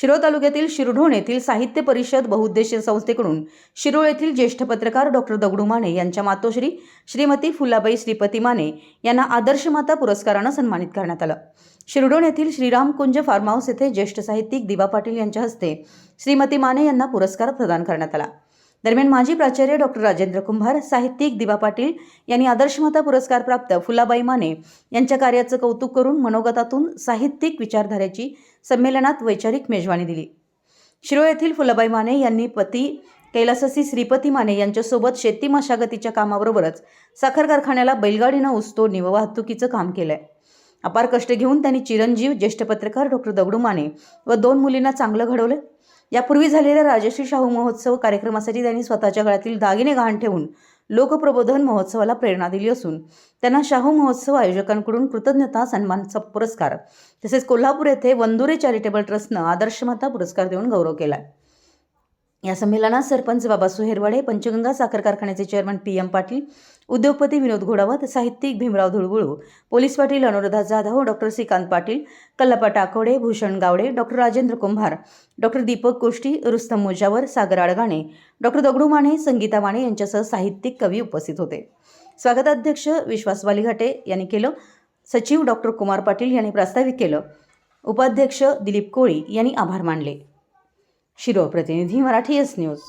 शिरोळ तालुक्यातील शिरढोण येथील साहित्य परिषद बहुउद्देशीय संस्थेकडून शिरोळ येथील ज्येष्ठ पत्रकार डॉक्टर दगडू माने यांच्या मातोश्री श्रीमती फुलाबाई श्रीपती माने यांना आदर्श माता पुरस्कारानं सन्मानित करण्यात आलं. शिरढोण येथील श्रीरामकुंज फार्म हाऊस येथे ज्येष्ठ साहित्यिक दिवा पाटील यांच्या हस्ते श्रीमती माने यांना पुरस्कार प्रदान करण्यात आला. दरम्यान माजी प्राचार्य डॉक्टर राजेंद्र कुंभार साहित्यिक दिवा पाटील यांनी आदर्शमता पुरस्कार प्राप्त फुलाबाई माने यांच्या कार्याचं कौतुक करून मनोगतातून साहित्यिक विचारधारेची संमेलनात वैचारिक मेजवानी दिली. शिरो येथील फुलाबाई माने यांनी पती कैलाससी श्रीपती माने यांच्यासोबत शेती मशागतीच्या कामाबरोबरच साखर कारखान्याला बैलगाडीनं उसतोडणी व वाहतुकीचं काम केलंय. अपार कष्ट घेऊन त्यांनी चिरंजीव ज्येष्ठ पत्रकार डॉक्टर दगडू माने व दोन मुलींना चांगलं घडवलं. यापूर्वी झालेल्या राजश्री शाहू महोत्सव कार्यक्रमासाठी त्यांनी स्वतःच्या गळ्यातील दागिने गहाण ठेवून लोकप्रबोधन महोत्सवाला प्रेरणा दिली असून त्यांना शाहू महोत्सव आयोजकांकडून कृतज्ञता सन्मानचा पुरस्कार तसेच कोल्हापूर येथे वंदुरे चॅरिटेबल ट्रस्टनं आदर्शमाता पुरस्कार देऊन गौरव केला या संमेलनात सरपंच बाबा सुहेरवाडे पंचगंगा साखर कारखान्याचे चेअरमन पी एम पाटील उद्योगपती विनोद घोडावत साहित्यिक Bhimrao Dhulgulu police Patil Anuradha Jadhav doctor Shrikant Patil Kallappa Takode Bhushan Gawade doctor Rajendra Kumbhar doctor Deepak Koshti Rustam Mujawar Sagar Adgane doctor Dagdu Mane Sangeeta Mane यांच्यासह साहित्यिक कवी उपस्थित होते. स्वागताध्यक्ष विश्वास वालिघाटे यांनी केलं सचिव डॉक्टर कुमार पाटील यांनी प्रास्ताविक केलं. उपाध्यक्ष दिलीप कोळी यांनी आभार मानले. शिरोप्रतिनिधी मराठी एस न्यूज